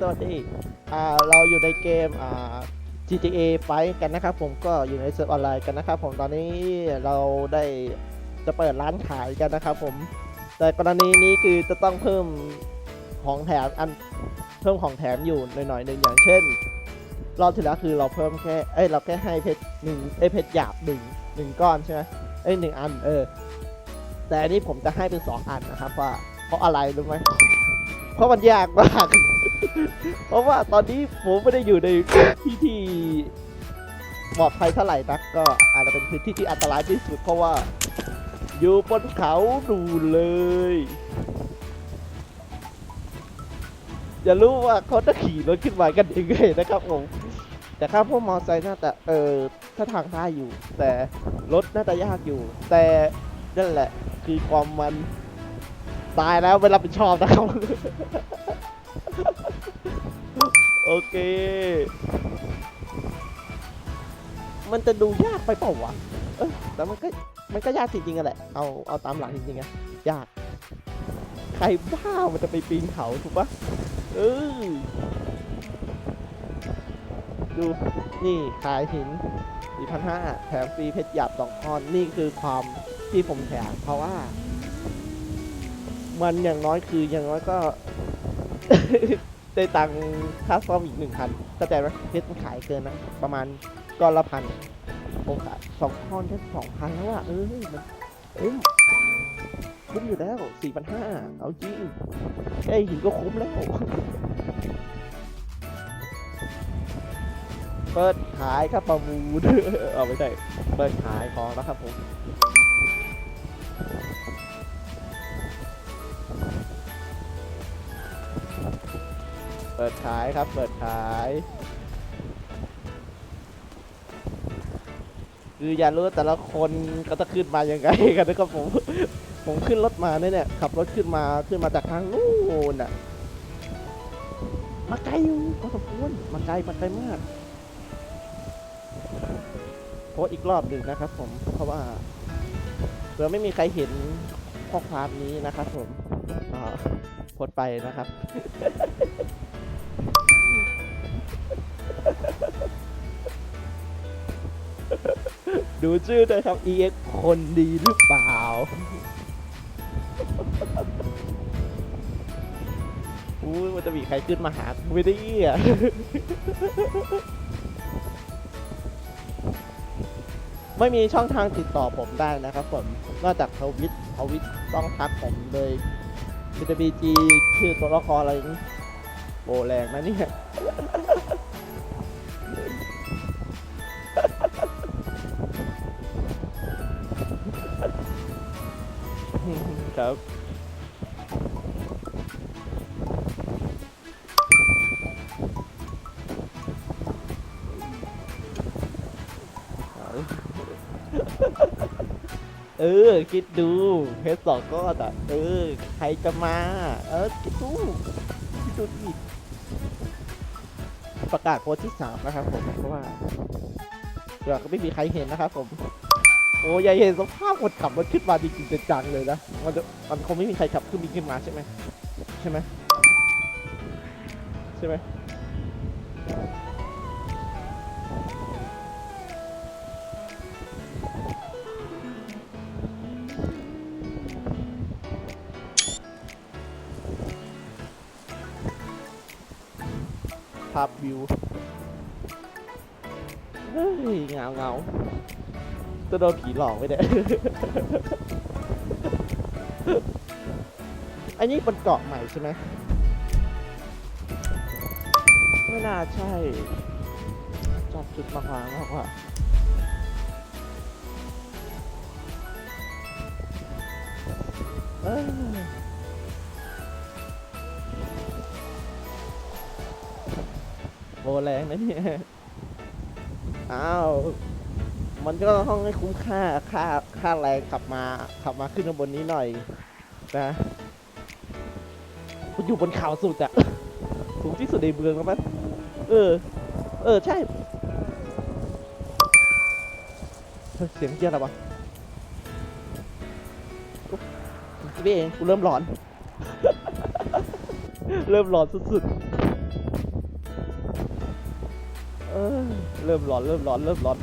สวัสดีอ่าเราอยู่ในเกมอ่า GTA ไปกันนะครับผมก็อยู่ในเซิร์ฟออนไลน์กันนะครับผมตอนนี้เราได้จะเปิดร้านขายกันนะครับผม แต่กรณีนี้คือจะต้องเพิ่มของแถมอันเพิ่มของแถมอยู่หน่อยๆหนึ่งอย่างเช่น รอบที่แล้วคือเราเพิ่มแค่เอ้ยเราแค่ให้เพชรหนึ่งเอ้ยเพชรหยาบหนึ่งหนึ่งก้อนใช่ไหมเอ้ยหนึ่งอันเออแต่อันนี้ผมจะให้เป็นสองอันนะครับว่าเพราะอะไรรู้ไหมเพราะมันยากมาก เพราะว่าตอนนี้ผมไม่ได้อยู่ในที่ที่ปลอดภัยเท่าไหร่นักก็อาจจะเป็นพื้นที่ที่อันตรายที่สุดเพราะว่าอยู่บนเขาดูเลย อย่ารู้ว่าเขาจะขี่รถขึ้นมากันยังไงนะครับผมแต่ข้ามพวกมอไซค์น่าจะเออถ้าทางได้อยู่ แต่รถน่าจะยากอยู่ แต่นั่นแหละคือความมันตายแล้วไม่รับผิดชอบนะครับ โอเค มันจะดูยากไปเปล่าวะ เออแต่มันก็มันก็ยากจริงๆอะแหละ เอาเอาตามหลังจริงๆอะยาก ใครบ้ามันจะไปปีนเขาถูกปะเออดูนี่ขายหิน4,500แถมฟรีเพชรหยาบ2ก้อน นี่คือความที่ผมแถมเพราะว่า มันอย่างน้อยคืออย่างน้อยก็ ได้ตังค่าซ่อมอีกหนึ่งพันเข้าใจไหมเพชรมันขายเกินนะ ประมาณก้อนละพันผมขายสองก้อนแค่สองพันแล้วอะเออมันเอ้ยคุ้มอยู่แล้วสี่พันห้าเอาจริงแค่หินก็คุ้มแล้ว เปิดขายครับประมูลเอาไม่ใช่เปิดขายของแล้วครับผม ปิดขายครับ เปิดขาย คืออย่ารู้แต่ละคนก็จะขึ้นมายังไงกันนะครับผม ผมขึ้นรถมาเนี่ยเนี่ยขับรถขึ้นมาขึ้นมาจากทางนู้นน่ะ มาไกลอยู่พอสมควรมาไกลมาไกลมากโพสอีกรอบหนึ่งนะครับผม เพราะว่าเผื่อไม่มีใครเห็นข้อความนี้นะครับผมโพสไปนะครับ ดูชื่อด้วยครับ EX คนดีหรือเปล่าอุ้มันจะมีใครขึ้นมาหาไม่ได้อะไม่มีช่องทางติดต่อผมได้นะครับผม นอกจากทวิตทวิตต้องทักผมเลยมีแต่บีจีชื่อตัวละครอะไรนี้โบแรงนะเนี่ย ครับ เออ คิดดูเพชรสองก้อนอะ เออ ใครจะมา เออ คิดดู คิดดูดิประกาศโพสที่สามนะครับผม เพราะว่าเดี๋ยวก็ไม่มีใครเห็นนะครับผม โอ้ยอย่าเห็นสภาพคนขับรถขึ้นมาจริงๆจังเลยนะ มันจะมันคงไม่มีใครขับขึ้นบินขึ้นมาใช่ไหมใช่ไหมใช่ไหมภาพวิว เฮ้ยเงาเงา จะโดนผีหลอกไปเนี่ยอันนี้เป็นเกาะใหม่ใช่ไหมไม่น่าใช่ชอบจุดมากกว่ามากกว่าเอ้ยโบแรงนะเนี่ย อ้าว มันก็ต้องให้คุ้มค่าค่าค่าแรงขับมาขับมาขึ้นข้างบนนี้หน่อยนะมันอยู่บนเขาสุดอะสูงที่สุดในเมืองแล้วมั้ยเออ เออ ใช่เฮ้ยเสียงเกียอะไรวะอุ๊ยนี่เองกูเริ่มหลอน เริ่มหลอนสุดๆอเริ่มร้อน เริ่มร้อน เริ่มร้อน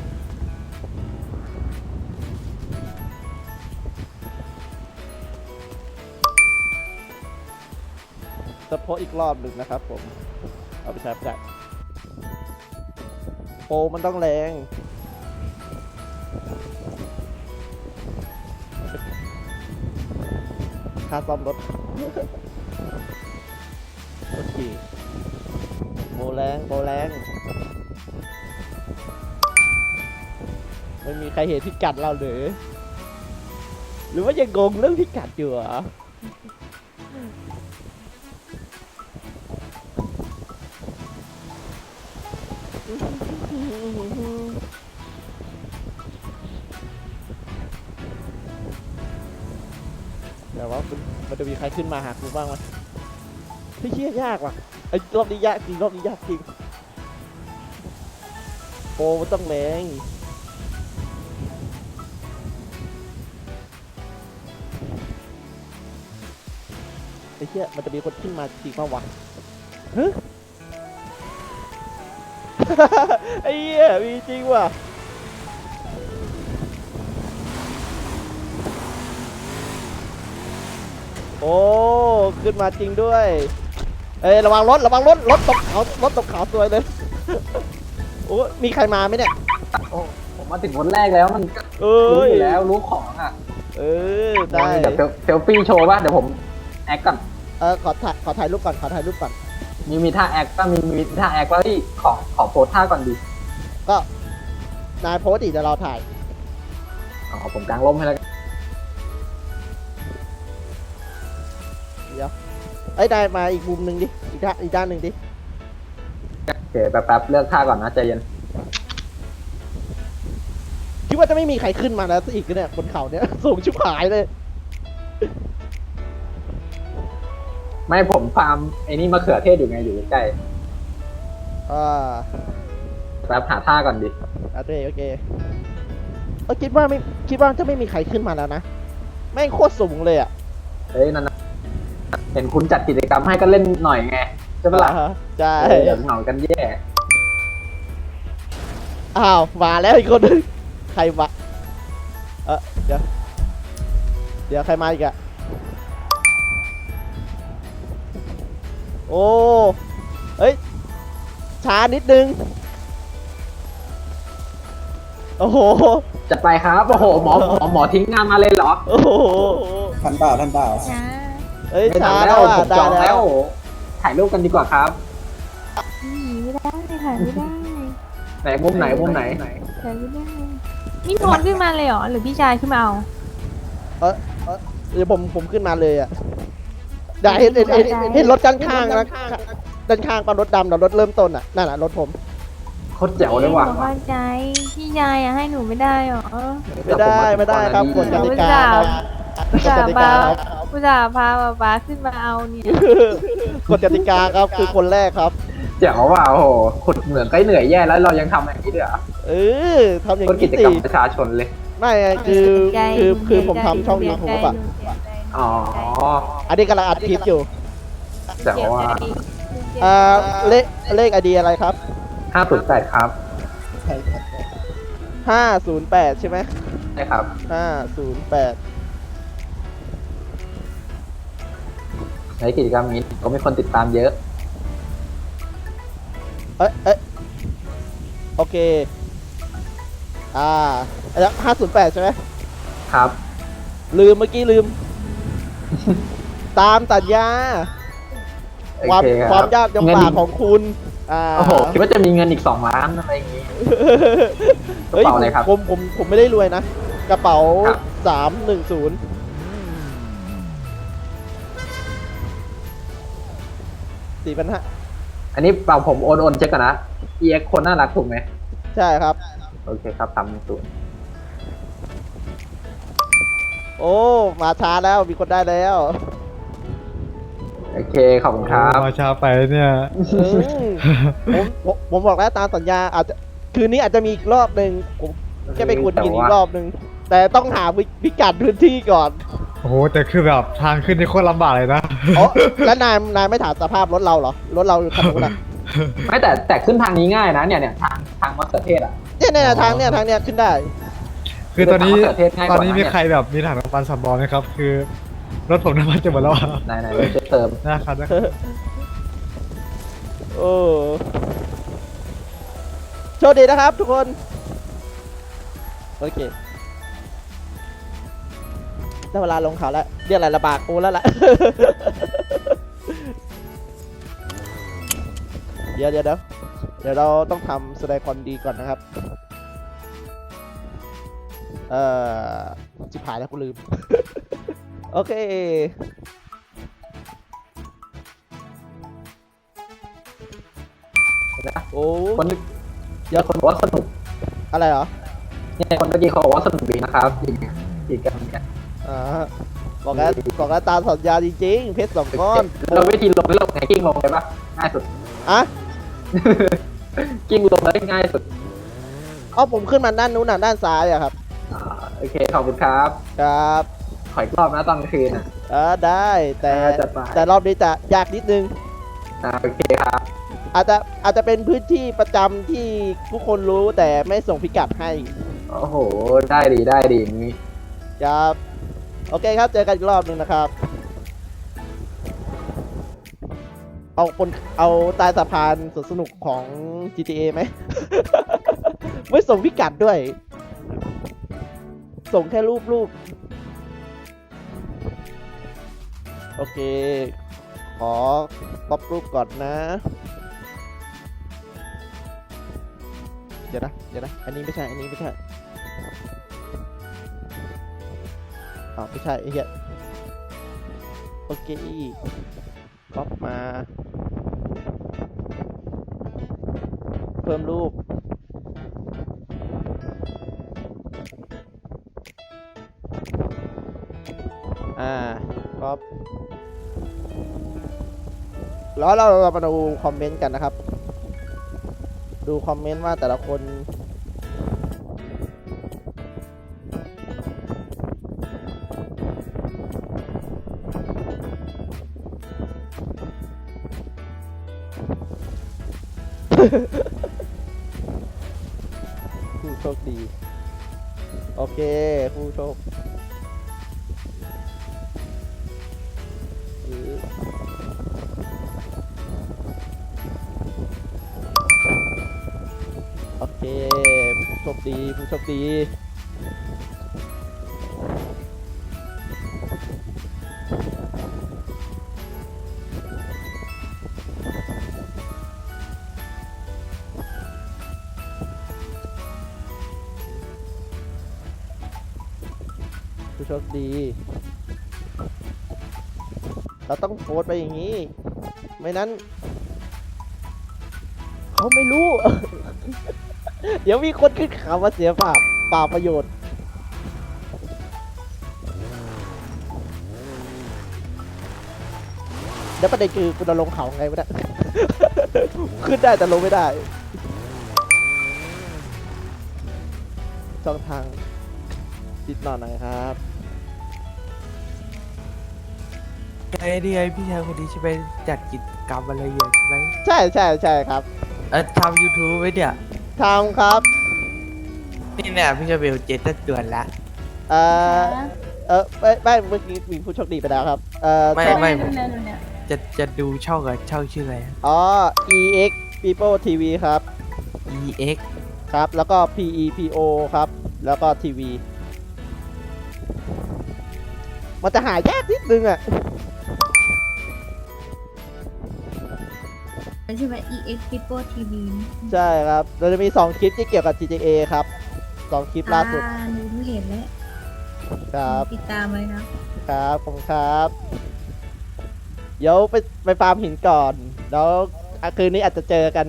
พสอีกรอบหนึ่งนะครับผม เอาไปใช้ไปใช้โปมันต้องแรงค่าซ่อมรถโอเคโบแรงโบแรงไม่มีใครเห็นพิกัดเราหรือ หรือว่ายังงงเรื่องพิกัดอยู่เหรอ จะมีใครขึ้นมาหากูบ้างไหมพี่เชี่ยยากว่ะไอ้รอบนี้ยากจริงรอบนี้ยากจริงโปรมันต้องแรงไอ้เชี่ยมันจะมีคนขึ้นมาจริงป่าวะเฮะไอ้เหี้ยมีจริงว่ะ โอ้ขึ้นมาจริงด้วยเอ้ยระวังรถระวังรถรถตกเขารถตกเขาสวยเลยโอ้มีใครมาไหมเนี่ยโอ้ผมมาถึงคนแรกแล้วมันก็เอ้รู้ยอยู่แล้วรู้ของอะเออได้เดี๋ยวเซลฟี่โชว์ป่ะเดี๋ยวผมแอคก่อนเออขอถ่ายขอถ่ายรูปก่อนขอถ่ายรูปก่อนมีมีท่าแอคป่ะมีมีท่าแอคป่ะที่ขอขอโพสท่าก่อนดีก็นายโพสต์ดิเดี๋ยวเราถ่ายอ๋อผมกางร่มให้แล้วกัน เอ้ยได้มาอีกมุมหนึ่งดิ อีกด้านอีกด้านหนึ่งดิ โอเคแป๊บๆเลือกท่าก่อนนะใจเย็นคิดว่าจะไม่มีใครขึ้นมาแล้วซะอีกเนี่ยบนเขาเนี่ย สูงชิบหายเลย ไม่ผมฟาร์มไอ้นี่มะเขือเทศอยู่ไงอยู่ใกล้อ่าๆแป๊บหาท่าก่อนดิโอเคโอเคเออคิดว่าไม่คิดว่าจะไม่มีใครขึ้นมาแล้วนะ แม่งโคตรสูงเลยอะเฮ้ยนั่นนะ เห็นคุณจัดกิจกรรมให้ก็เล่นหน่อยไงใช่ปะล่ะอ่าฮะใช่เออเดี๋ยวเหงากันแย่อ้าวมาแล้วอีกคนหนึงใครมาเออเดี๋ยวเดี๋ยวใครมาอีกอะโอ้เฮ้ยช้านิดนึงโอ้โหจัดไปครับโอ้โหหมอหมอหมอทิ้งงานมาเลยเหรอโอ้โหทันเปล่าทันเปล่า จ้า เฮ้ยไม่ช้าทำแล้แล้ววอะผมได้จองแล้แล้ว ว ถ่ายรูปกันดีกว่าครับ หนีไม่ได้ถ่ายไม่ได้ไหนมุมไหนมุมไหน ถ่ายไม่ได้นี่โพนขึ้นมาเลยเหรอหรือพี่ชายขึ้นมาเอาเดี๋ยวผมผมขึ้นมาเลยอะได้เห็นเห็นเห็นเห็นเห็นรถด้านข้างนะด้านข้างปะรถดำนะรถเริ่มต้นอะนั่นแหละรถผม โคตรแจ๋วเลยว่ะหนูเข้าใจพี่ชายอะให้หนูไม่ได้เหรอ ไม่ได้ไม่ได้ครับกฎกติกาครับกอุตฎส่ากติห์กาพาครับ อุตส่าห์พาป๊าป๊าขึ้นมาเอาเนี่ยกฎกติกาครับคือคนแรกครับแจ๋วว่ะโอ้โหขุดเหมืองใกล้เหนื่อยแย่แล้วเรายังทำอย่างนี้ด้วยเหรอเออทำอย่างก็กินี้จสิกรรมประชาชนเลย ไม่ไงคือใจคือหนูคือเสียผมใจทำช่องหนูยูเสียทูบใจอะหนูเสียใจอ๋ออันนี้กำลังอัดคลิปอยู่แจ๋วเสียใจว่ะหนูเสียใจอ่าเลขเลขไอเดียอะไรครับห้าศูนย์แปดครับใช่ครับห้าศูนย์แปดใช่ไหมใช่ครับห้าศูนย์แปด ในกิจกรรมนี้ก็มีคนติดตามเยอะ เอ้ยเอ้ยโอเค อ่าห้าศูนย์แปดใช่ไหมครับ ลืมเมื่อกี้ลืม ตามสัญญา โอความเครับความยากลำเงินบาอีกของคุณ อ่า โอ้โห คิดว่าจะมีเงินอีกสองล้านอะไรอย่างงี้ กระเป๋าอะไรครับผมผมผมไม่ได้รวยนะ กระเป๋าครับ สามหนึ่งศูนย์ สี่พันห้าอันนี้เปล่าผมโอนโอนเช็คก่อนนะ EX คนน่ารักถูกไหม ใช่ครับ โอเคครับทำศูนย์โอ้ มาช้าแล้วมีคนได้แล้วโอเค ขอบคุณครับ มาช้าไปเนี่ยอืมผมผมผมบอกแล้วตามสัญญาอาจจะคืนนี้อาจจะมีอีกรอบหนึ่งผมแค่ไปขุดหินอีกรอบหนึ่งแต่ต้องหาพิพิกัดพื้นที่ก่อน โอ้โหแต่คือแบบทางขึ้นนี่โคตรลำบากเลยนะ อ๋อแล้วนายนายไม่ถามสภาพรถเราเหรอ รถเราอยู่คันนู้นอะไม่แต่แต่ขึ้นทางนี้ง่ายนะเนี่ยเนี่ยทางทางมะเขือเทศอะ เนี่ยเนี่ยทางเนี่ยทางเนี่ยขึ้นได้ คือตอนนี้มะเขือเทศง่ายกตว่าอนนี้นะมีเนี่ยใครแบบมีถังน้ำมันสำรองไหมครับ คือ รถผมน้ำมันจะหมดแล้วอะไหนไหนเดี๋ยวจะเติมนะครับนะโอ้โชคดีนะครับทุกคน โอเค ได้เวลาลงเขาแล้วเรียกอะไรระบากกูแล้วล่ะ เดี๋ยวเดี๋ยวเดี๋ยวเดี๋ยวเราต้องทำแสดงความดีก่อนนะครับ เอ่อจิบหายแล้วกูลืม โอเคนะโอ้คนเยอะคนบอกว่าสนุกอะไรเหรอ เนี่ยคนเมื่อกี้เขาบอกว่าสนุกดีนะครับจริงๆจริงกันเนี่ย อ่าบอกแล้วบอกแล้วตามสัญญาจริงๆ เพชรสองก้อนเราวิธีลงไม่ลงไงกิ้งลงเลยปะง่ายสุดอะกิ้งลงเลยง่ายสุดเอาผมขึ้นมาด้านนู้นน่ะด้านซ้ายอะครับอ่าโอเคขอบคุณครับ ครับขออีกรอบนะตอนกลางคืนอะ เออได้แต่อ่าจัดไป แต่รอบนี้จะยากนิดนึง อ่าโอเคครับอาจจะอาจจะเป็นพื้นที่ประจำที่ทุกคนรู้แต่ไม่ส่งพิกัดให้โอ้โหได้ดีได้ดีอย่างนี้ครับ โอเคครับ เจอกันอีกรอบหนึ่งนะครับ เอาบนเอาใต้สะพานสวนสนุกของ GTA ไหม ไม่ส่งพิกัดด้วย ส่งแค่รูปรูป โอเค ขอก๊อปรูปก่อนนะ เดี๋ยวนะ เดี๋ยวนะ อันนี้ไม่ใช่ อันนี้ไม่ใช่ อ้าไม่ใช่ไอ้เหี้ยโอเคก๊อปมา เพิ่มรูป อ่าก๊อปแล้วเราเรามาดูคอมเมนต์กันนะครับ ดูคอมเมนต์ว่าแต่ละคน ผู้โชคดี โอเค ผู้โชคโอเค ผู้โชคดี ผู้โชคดี โพสไปอย่างนี้ ไม่นั้นเขาไม่รู้ เดี๋ยวมีคนขึ้นข่าวมาเสียเปล่าเปล่าประโยชน์เดี๋ยวประเด็นคือกูจะลงเขาไงวะเนี่ยขึ้นได้แต่ลงไม่ได้ช่องทางติดต่อหน่อยครับ ไอ้นี่ไงพี่ชายคนนี้ใช่ไหมจัดกิจกรรมอะไรอยู่ใช่ไหมใช่ใช่ใช่ครับเออทำยูทูบไว้เนี่ยทำครับ นี่เนี่ยพี่ชายเบลเจ็ดตั้งเดือนละ เอ่อเออไม่ไม่เมื่อกี้มีผู้โชคดีไปแล้วครับ เอ่อไม่ช่องไม่ดูเนี่ยดูเนี่ยจะจะดูช่องกับช่องชื่ออะไรอ๋อ EX People TV ครับ EX ครับ แล้วก็ PEPO ครับ แล้วก็ TV มันจะหายากนิดนึงอะ ใช่ไหม EX People TV ใช่ครับ เราจะมี 2 คลิปที่เกี่ยวกับ GTA ครับ 2 คลิปล่าสุดอ่หนูเพิ่งเห็นแล้วครับ ติดตามไว้ครับ ครับผมครับ เดี๋ยวไปไปฟาร์มหินก่อน แล้วอะคืนนี้อาจจะเจอกัน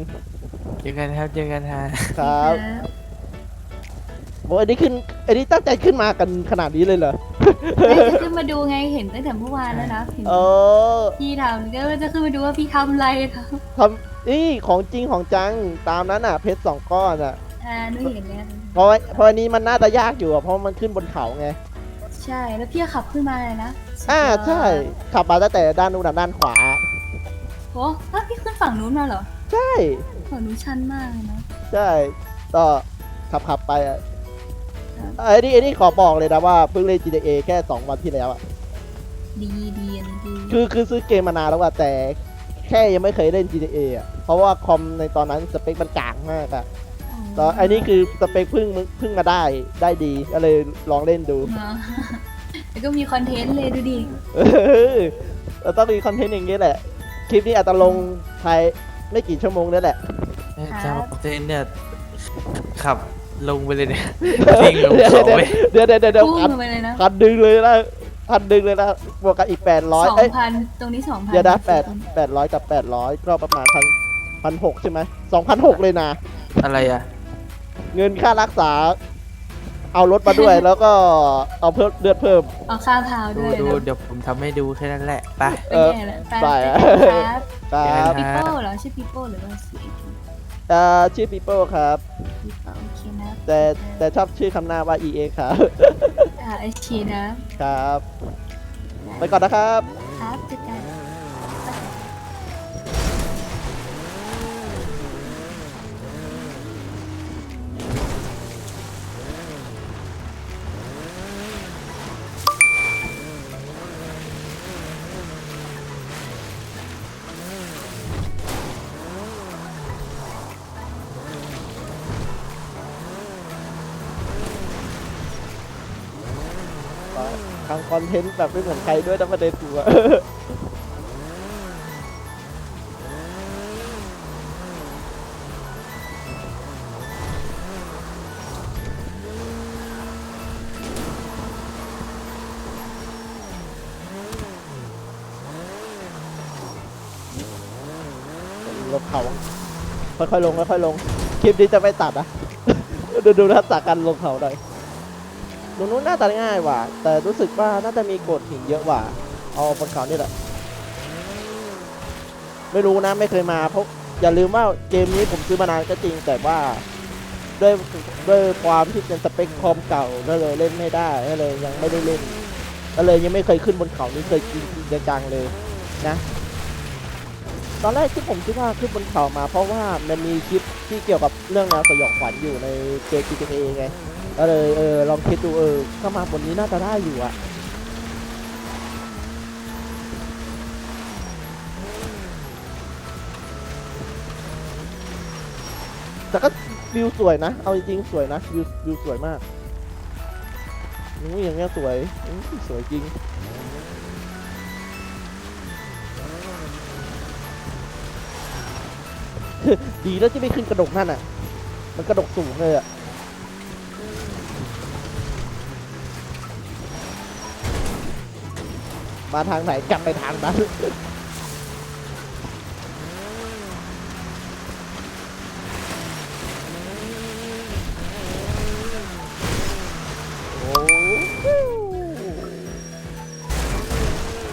เจอกันครับ เจอกันฮะครับครับโอ้อันนี้ขึ้น อันนี้ตั้งใจขึ้นมากันขนาดนี้เลยเหรอ ไม่จะขึ้นมาดูไงเห็นตั้งแต่เมื่อวานแล้วนะเห็นเออพี่ทำก็จะขึ้นมาดูว่าพี่ทำอะไรครับทำนี่ของจริงของจังตามนั้นอะ เพชรสองก้อนอะอ่าหนูเห็นแล้วเพราะว่าเพราะอันนี้มันน่าจะยากอยู่อะเพราะมันขึ้นบนเขาไงใช่แล้วพี่ก็ขับขึ้นมาเลยนะอ่าสุดยดใช่ขับมาตั้งแต่ด้านนู้นอะด้านขวาโอ้อ้าวพี่ขึ้นฝั่งนู้นมาเหรอ ใช่ของหนูชันมากเลยนะ ใช่ก็ขับขับไปอะ ไอ้นี่ไอ้นี่ขอบอกเลยนะว่าเพิ่งเล่น GTA แค่ 2 วันที่แล้วอะดีดีอันนี้ดีคือคือซื้อเกมมานานแล้วอะแต่แค่ยังไม่เคยเล่น GTA อะเพราะว่าคอมในตอนนั้นสเปคมันกลางมากอะตอนไอ้นี่คือสเปคเพิ่งเพิ่งมาได้ได้ดีก็เลยลองเล่นดูเนอะแล้วก็มีคอนเทนต์เลยดูดิเออเราต้องมีคอนเทนต์อย่างนี้แหละ คลิปนี้อาจจะลงภายไม่กี่ชั่วโมงนี่แหละเจ้าเจนเนี่ยขับ ลงไปเลยเนี่ยทิ้งลงเขาไปเดี๋ยวเดี๋ยวเดี๋ยวเดี๋ยวพุ่งพันลงไปเลยนะพันดึงเลยนะพันดึงเลยนะบวกกับอีกแปดร้อยสองเอ้ยพันตรงนี้สองพันเดี๋ยวนะแปดแปดร้อยกับแปดร้อยก็ประมาณพันพันหกใช่ไหมสองพันหกเลยนะ อะไรอะเงินค่ารักษา เอารถมาด้วย แล้วก็เอาเพิ่มเลือดเพิ่ม เอาข้าวเท้าดูด้วยดูนะเดี๋ยวผมทำให้ดูแค่นั้นแหละไป เออไม่แน่แหละไปอะครับครับปีโป้เหรอชื่อปีโป้หรือว่าสีเอ่อชื่อปีโป้ครับปีโป้โอเคนะ แต่แต่ชอบชื่อคำหน้าว่า EA ครับ อ่าไอชีนะครับ ไปก่อนนะครับ ครับ คอนเทนต์แบบไม่เหมือนใครด้วยนะประเด็นตัวลงเขาค่อยๆลงค่อยๆลง คลิปนี้จะไม่ตัดนะ ดูดูทักษะการลงเขาหน่อย ตรงนู้นน่าจะง่ายว่าแต่รู้สึกว่าน่าจะมีโกดหินเยอะว่าเอาบนเขานี่แหละ ไม่รู้นะไม่เคยมาเพราะอย่าลืมว่าเกมนี้ผมซื้อมานานก็จริงแต่ว่าด้วยด้วยความที่เป็นสเปคคอมเก่าก็เลยเล่นไม่ได้ก็เลยยังไม่ได้เล่นก็เลยยังไม่เคยขึ้นบนเขานี้เคยกินจริงจังเลยนะ ตอนแรกที่ผมคิดว่าขึ้นบนเขามา เพราะว่ามันมีคลิปที่เกี่ยวกับเรื่องแนวสยองขวัญอยู่ในเกม GTA ไงก็เลยเออลองคิดดูเออถ้ามาบนนี้น่าจะได้อยู่อะแต่ก็วิวสวยนะ เอาจริงๆสวยนะวิววิวสวยมากนู้อย่างเงี้ยสวย สวยจริง ดีแล้วที่ไม่ขึ้นกระดกนั่นอะ มันกระดกสูงเลยอะมาทางไหนกลับไปทางนั้น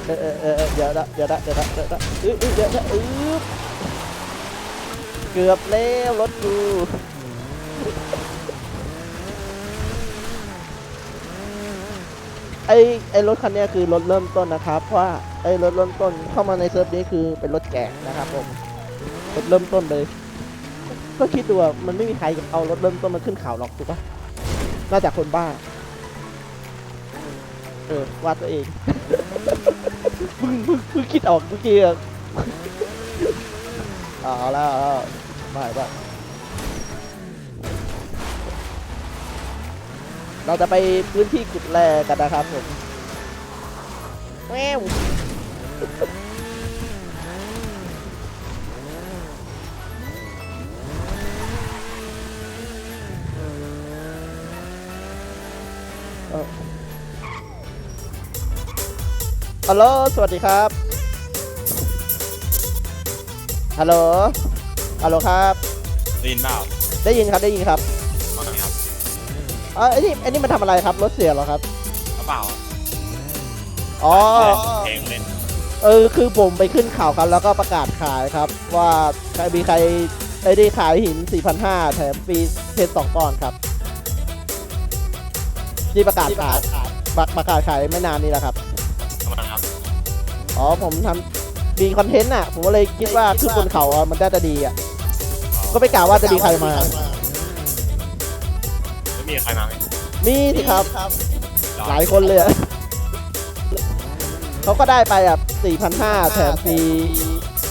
เออเออเออเดี๋ยวนะเดี๋ยวนะเดี๋ยวนะเดี๋ยวนะอื้ออื้อเดี๋ยวนะอื้อ เกือบแล้วรถกูไอไอรถคันนี้คือรถเริ่มต้นนะครับเพราะว่าไอรถเริ่มต้นเข้ามาในเซิร์ฟนี้คือเป็นรถแกะนะครับผมรถเริ่มต้นเลย ก็คิดดูว่ามันไม่มีใครเอารถเริ่มต้นมาขึ้นเขาหรอกถูกปะนอกจากคนบ้า เออว่าตัวเองเพิ่งเพิ่งเพิ่งคิดออกเมื่อกี้อะอาแล้วเอาแล้ว ไม่ได้เราจะไปพื้นที่ขุดแร่กันนะครับผมแมวเอ่อฮัลโหล สวัสดีครับ ฮัลโหล ฮัลโหลครับ ได้ยินเปล่าได้ยินครับได้ยินครับว่าไงครับเออไอ้นี่ไอ้นี่มันทำอะไรครับ รถเสียเหรอครับ กระเป๋าอ๋อ เพลงเล่นเออคือผมไปขึ้นข่าวครับ แล้วก็ประกาศขายครับ ว่าใครมีใครไอ้ได้ขายหิน 4,500 แถมฟรีเพชรสองก้อนครับ ที่ประกาศขายประประกาศขายไม่นานนี้แหละครับทำไมครับอ๋อผมทำมีคอนเทนต์อะ ผมก็เลยคิดว่าขึ้นบนเขาอะมันน่าจะดีอะ ก็ไม่กล่าวว่าจะมีใครมา ไม่มีใครมาไหมมีสิครับรอหลายคนเลยอะเขาก็ได้ไปอะ4,500แถมฟรี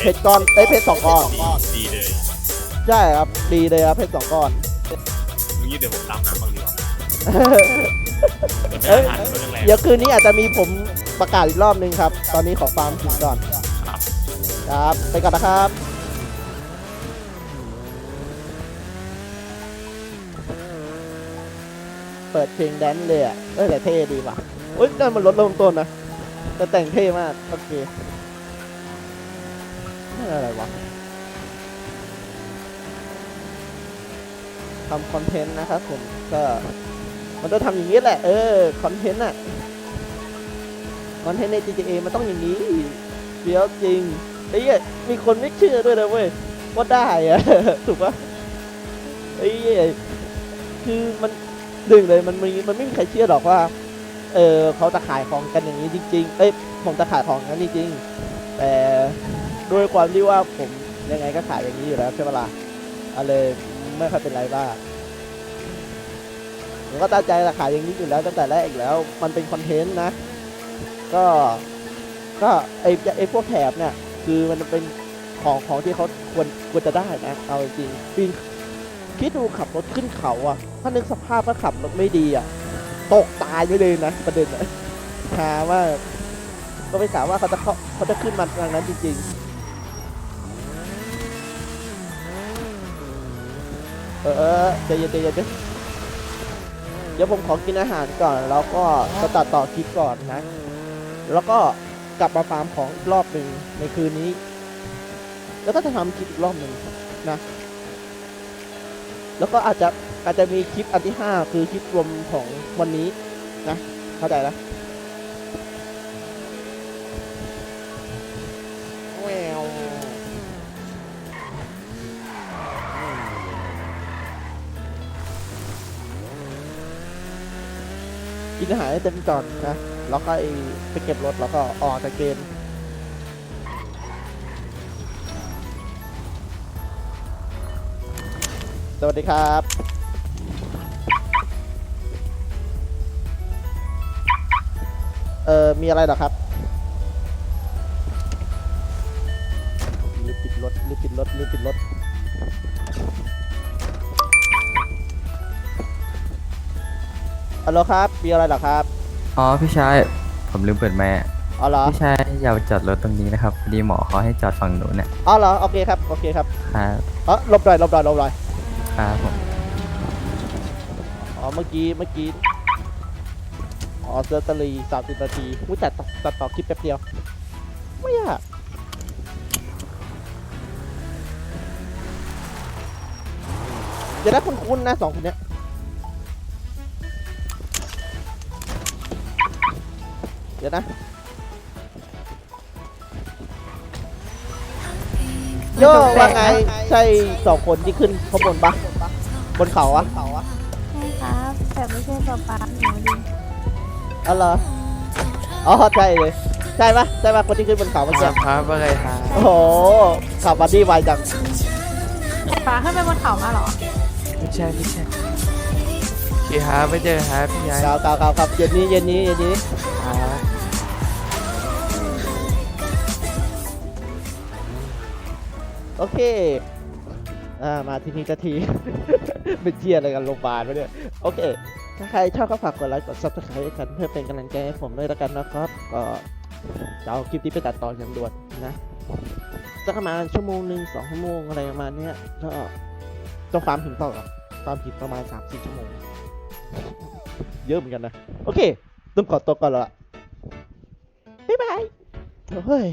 เพชรก้อนได้ยเพชรสองก้อน ดีดีเลยใช่ครับดีเลยครับเพชรสองก้อนรู้ยี่เดี๋ยวผมตามหาบ้างดีกว่าเดี๋ยวเอ้ยไม่ทันเรื่องแรงเดี๋ยวคืนนี้อาจจะมีผมประกาศอีกรอบนึงครับ ตอนนี้ขอฟาร์มถึงก่อนครับครับ ไปก่อนนะครับ เปิดเพลงแดนซ์เลยอะเอ้ยแต่เท่ดีว่ะเอ้ยนั่นมันรถเริ่มต้นนะแต่แต่งเท่มาก โอเคนั่นอะไรวะทำคอนเทนต์นะครับผมก็มันต้องทำอย่างนี้แหละ เออคอนเทนต์อะคอนเทนต์ใน GTA มันต้องอย่างนี้เดี๋ยวจริงไอ้เหี้ยมีคนไม่เชื่อด้วยนะเว้ยว่าได้อะถูกปะไอ้เหี้ยคือมัน ดึงเลยมันมีมันไม่มีใครเชื่อหรอกว่า เออเขาจะขายของกันอย่างนี้จริง ๆ เอ้ยผมจะขายของกันจริงๆแต่ด้วยความที่ว่าผมยังไงก็ขายอย่างนี้อยู่แล้วใช่ปะล่ะอะไรไม่ค่อยเป็นไรบ้างผมก็ตั้งใจจะขายอย่างนี้อยู่แล้วตั้งแต่แรกอีกแล้ว มันเป็นคอนเทนต์นะ ก็ก็ไอไอพวกแถบเนี่ย คือมันเป็นของของที่เขาควรควรจะได้นะ เอาจริงปีนคิดดูขับรถขึ้นเขาอะ ถ้านึกสภาพว่าขับรถไม่ดีอะตกตายไปเลยนะประเด็นอะหาว่าก็ไม่กล่าวว่าเขาจะเขาเขาจะขึ้นมาทางนั้นจริงๆ เออเออใจเย็นใจเย็นเดี๋ยวผมขอกินอาหารก่อน แล้วก็จะตัดต่อคลิปก่อนนะ แล้วก็กลับมาฟาร์มของอีกรอบหนึ่งในคืนนี้ แล้วก็จะทำคลิปอีกรอบหนึ่งนะ แล้วก็อาจจะ อาจจะมีคลิปอันที่ 5 คือคลิปรวมของวันนี้นะ เข้าใจนะแววกินอาหารให้เต็มก่อนนะ แล้วก็ไอ้ไปเก็บรถแล้วก็ออกจากเกมสวัสดีครับ เอ่อมีอะไรเหรอครับรีบปิดรถรีบปิดรถรีบปิดรถฮัลโหลครับ มีอะไรเหรอครับอ๋อพี่ชายผมลืมเปิดแม่อ๋อเหรอพี่ชายอย่าจอดรถตรงนี้นะครับพอดีหมอเขาให้จอดฝั่งนู้นน่ะอ๋อเหรอโอเคครับโอเคครับครับเออหลบหน่อยหลบหน่อยหลบหน่อยครับผมอ๋อเมื่อกี้เมื่อกี้ ออเซอร์ตรีสามสิบนาทีอุ้ยตัดต่อตัดต่อคลิปแป๊บเดียว ไม่ยากเดี๋ยวนะคุณคุณนะสองคนเนี้ยเดี๋ยวนะโยว่าไงใช่สองคนที่ขึ้นข้างบนปะบนเขาอะใช่ครับ แต่ไม่ใช่ป๊าป๊าหนูดิ อ๋อเหรออ๋อใช่เลยใช่ปะใช่ปะคนที่ขึ้นบนเขาเมื่อคกี้รับครับว่าไงครับโอ้โหขับมาดีไวจังป๊าขึ้นไปบนเขามาเหรอ ไม่ใช่ไม่ใช่โอเคครับไม่เจอครับพี่ชายกาวกาวกาวครับเย็นนี้เย็นนี้เย็นนี้ครับโอเคอ่ามาที่นี่สักที เป็นเจียอะไรกันโรงพยาบาลวะเนี่ยโอเค ถ้าใครชอบก็ฝากกดไลค์กด subscribe กันเพื่อเป็นกำลังใจให้ผมด้วยแล้วกันนะครับ ก็จะเอาคลิปนี้ไปตัดต่ออย่างด่วนนะสักประมาณชั่วโมงหนึ่งสองชั่วโมงอะไรประมาณนี้ก็ต้องฟาร์มถึงต่อฟาร์มถึงประมาณสามสี่ชั่วโมง เยอะเหมือนกันนะ โอเคต้องขอตัวก่อนและบ๊ายบายเฮ้ย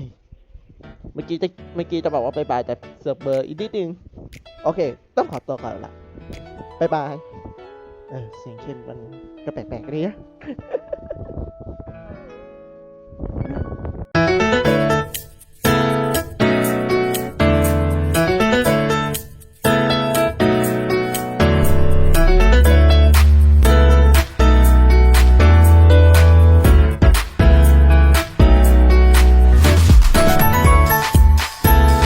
เมื่อกี้จะเมื่อกี้จะบอกว่าบ๊ายบายแต่เสือกเบอร์อีกนิดนึง โอเค ต้องขอตัวก่อนละบ๊ายบาย เออเสียงเข้มมันก็แปลกๆดีนะ